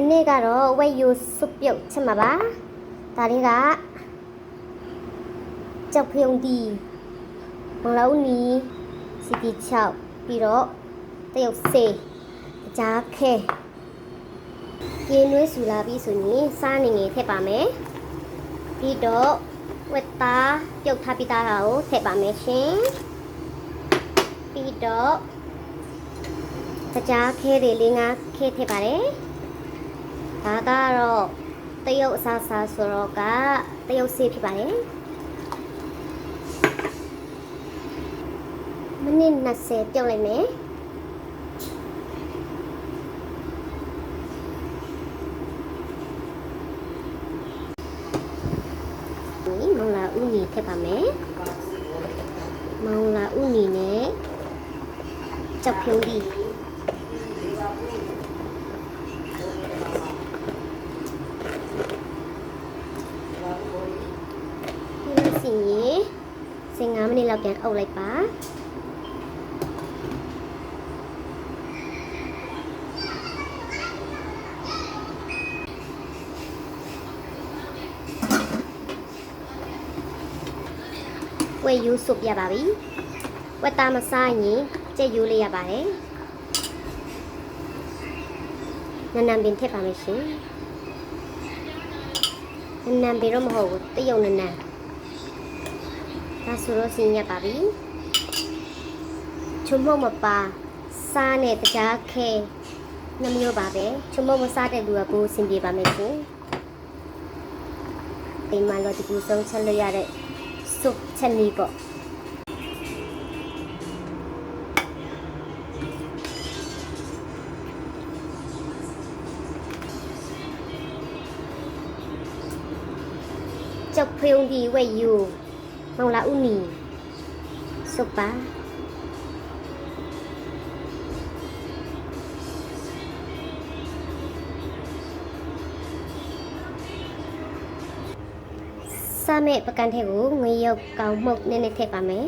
ဒီနေ့ကတော့ဝက်ယူစုပ်ပြုတ်ချက်မှာပါဒါလေးကကြောက်ဖယုံဒီမင်္ဂလာဦးနီစီတီ6ပြီးတော့တရုတ်စေကြားခဲရင်းနှွေးဆူလာပြီးဆိုရင်စားနေငယ်ထည့်ပါမယ်ပြီးတော့ဝက်သားပြုတ်ထားပြီးသားတာကိုထည့်ပါမယ်ရှင်ပြီးတော့ကြားခဲတွေလေးငါခဲထည့်ပါတယ် ဒါကတော့တရုတ်အစားစားဆိုတော့ကတရုတ်ဆေးဖြစ်ပါတယ်မိနစ်20ပြုတ်လိုက်မယ်ဒီမောင်လာဥနီထည့်ပါမယ်မောင်လာဥနီနဲ့ကြောက်ဖြုံးဒီ ဒီလိုစီရင်15မိနစ်လောက်ပြန်အုပ်လိုက်ပါဝဲယူစုပ်ရပါပြီဝက်သားမစားရင်ကြက်ယူလေးရပါတယ်နန်းနန်းပင်ထည့်ပါမယ်ရှင်နန်းနန်းပင်တော့မဟုတ်ဘူးတရုတ်နန်းနန်း ဒါဆိုတော့စင်ရပါပြီချုံမုတ်မပါစားနဲ့တကြားခဲနှမျိုးပါပဲချုံမုတ်မစားတဲ့လူကကိုယ်စင်ပြေပါမယ်ရှင်အိမ်မှာတော့ဒီကူဆုံးချက်လို့ရတဲ့စုပ်ချက်နီးပေါ့ကြောက်ဖယုံဒီဝဲယူမောင်လာ ဦးနီစုပ်ပါစားမဲ့ပကံထဲကိုငရုတ်ကောင်းမှုတ်နည်းနည်းထည့်ပါမယ်